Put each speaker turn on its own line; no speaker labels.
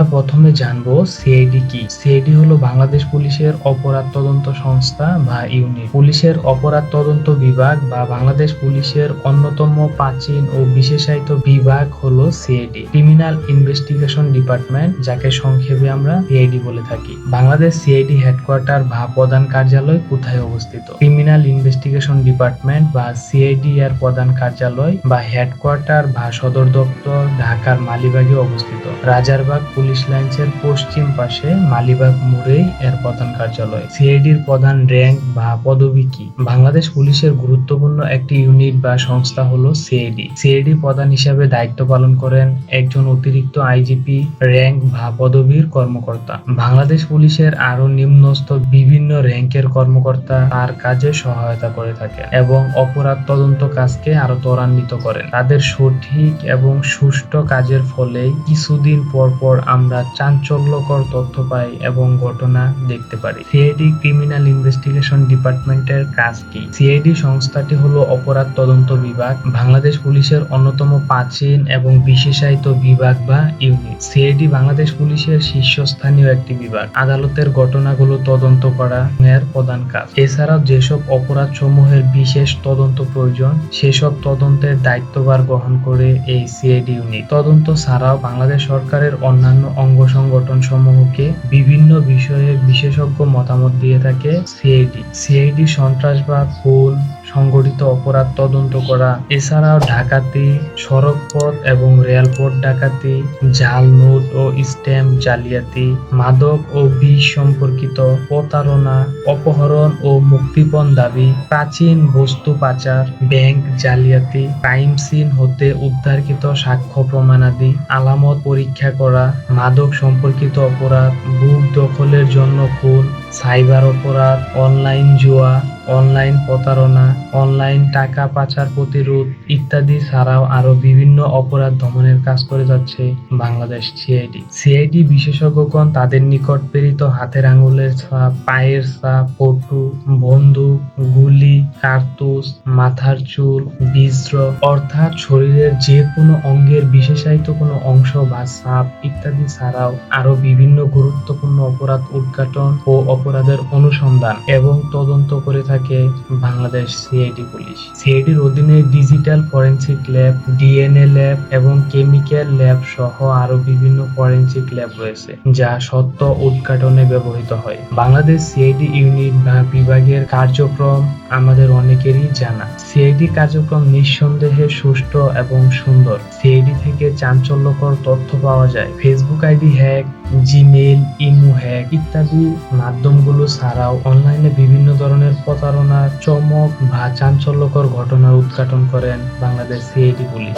আমরা প্রথমে জানব সিআইডি কি। সিআইডি হলো বাংলাদেশ পুলিশের অপরাধ তদন্ত সংস্থা বা ইউনিট। পুলিশের অপরাধ তদন্ত বিভাগ বা বাংলাদেশ পুলিশের অন্যতম প্রাচীন ও বিশেষায়িত বিভাগ হলো সিআইডি। ক্রিমিনাল ইনভেস্টিগেশন ডিপার্টমেন্ট, যাকে সংক্ষেপে আমরা সিআইডি বলে থাকি। বাংলাদেশ সিআইডি হেডকোয়ার্টার বা প্রধান কার্যালয় কোথায় অবস্থিত? ক্রিমিনাল ইনভেস্টিগেশন ডিপার্টমেন্ট বা সিআইডি এর প্রধান কার্যালয় বা হেডকোয়ার্টার বা সদর দপ্তর ঢাকার মালিবাগে অবস্থিত। রাজারবাগ পুলিশ লাইন্সের পশ্চিম পাশে মালিবাগ মোড়েই এর প্রধান কার্যালয়। সিআইডির প্রধান র্যাঙ্ক বা পদবি কি? বাংলাদেশ পুলিশের গুরুত্বপূর্ণ একটি ইউনিট বা সংস্থা হলো সিআইডি। সিআইডি প্রধান হিসাবে দায়িত্ব পালন করেন একজন অতিরিক্ত আইজিপি, র্যাঙ্ক বা পদবীর কর্মকর্তা। বাংলাদেশ পুলিশের আরও নিম্নস্থ বিভিন্ন র্যাঙ্কের কর্মকর্তা তার কাজে সহায়তা করে থাকেন এবং অপরাধ তদন্ত কাজকে আরও ত্বরান্বিত করেন। তাদের সঠিক এবং সুষ্ঠু কাজের ফলে কিছুদিন পর পর আমরা চাঞ্চল্যকর তথ্য পাই এবং ঘটনা দেখতে পারি। সিআইডি ক্রিমিনাল ইনভেস্টিগেশন ডিপার্টমেন্টের কাজ কি? সিআইডি সংস্থাটি হলো অপরাধ তদন্ত বিভাগ, বাংলাদেশ পুলিশের অন্যতম প্রাচীন এবং বিশেষায়িত বিভাগ বা ইউনিট। সিআইডি বাংলাদেশ পুলিশের শীর্ষস্থানীয় একটি বিভাগ। আদালতের ঘটনাগুলো তদন্ত করা এর প্রধান কাজ। এছাড়াও যেসব অপরাধ সমূহের বিশেষ তদন্ত প্রয়োজন, সেসব তদন্তের দায়িত্বভার গ্রহণ করে এই সিআইডি ইউনিট। তদন্ত ছাড়াও বাংলাদেশ সরকারের অন্যান্য অঙ্গ সংগঠন সমূহকে বিভিন্ন বিষয়ে বিশেষজ্ঞ মতামত দিয়ে থাকে সিআইডি। সিআইডি সন্ত্রাসবাদ খুন সংগঠিত অপরাধ তদন্ত করা। এছাড়াও ডাকাতি সড়ক পথ এবং রেলপথ ডাকাতি, জাল, নোট ও স্ট্যাম্প জালিয়াতি, মাদক ও বিষ সম্পর্কিত প্রতারণা, অপহরণ ও মুক্তিপণ দাবি, প্রাচীন বস্তু পাচার, ব্যাংক জালিয়াতি, ক্রাইম সিন হতে উদ্ধারকৃত সাক্ষ্য প্রমাণাদি, আলামত পরীক্ষা করা, মাদক সম্পর্কিত অপরাধ, বুক দখলের জন্য খুন সাইবার অপরাধ, অনলাইন জুয়া, অনলাইন প্রতারণা, অনলাইন টাকা পাচার প্রতিরোধ ইত্যাদি ছাড়াও আরও বিভিন্ন অপরাধ দমনের কাজ করে যাচ্ছে বাংলাদেশ সিআইডি সিআইডি বিশেষজ্ঞগণ তাদের নিকট প্রেরিত হাতের আঙুলের ছাপ, পায়ের ছাপ ফটো বন্দুক, গুলি, কার্তুস, মাথার চুল বীজ্র অর্থাৎ শরীরের যে কোনো অঙ্গের বিশেষায়িত কোনো অংশ বা ছাপ ইত্যাদি ছাড়াও আরও বিভিন্ন গুরুত্বপূর্ণ অপরাধ উদ্ঘাটন ও অপরাধের অনুসন্ধান এবং তদন্ত করে থাকে বাংলাদেশ সিআইডি পুলিশ। সিআইডির অধীনে digital forensic lab DNA lab এবং কেমিক্যাল ল্যাব সহ আরও বিভিন্ন ফরেনসিক ল্যাব রয়েছে, যা সত্য উদ্ঘাটনে ব্যবহৃত হয়। বাংলাদেশ সিআইডি ইউনিট বা বিভাগের কার্যক্রম আমাদের অনেকেরই জানা। সিআইডি কার্যক্রম নিঃসন্দেহে সুষ্ঠু এবং সুন্দর। সিআইডি থেকে চাঞ্চল্যকর তথ্য পাওয়া যায়। Facebook ID hack Gmail imo hack ইত্যাদি মাধ্যমগুলো ছাড়াও অনলাইনে বিভিন্ন ধরনের প্রতারণা, চমক বা চাঞ্চল্যকর ঘটনার উদ্ঘাটন করেন বাংলাদেশ সিআইডি পুলিশ।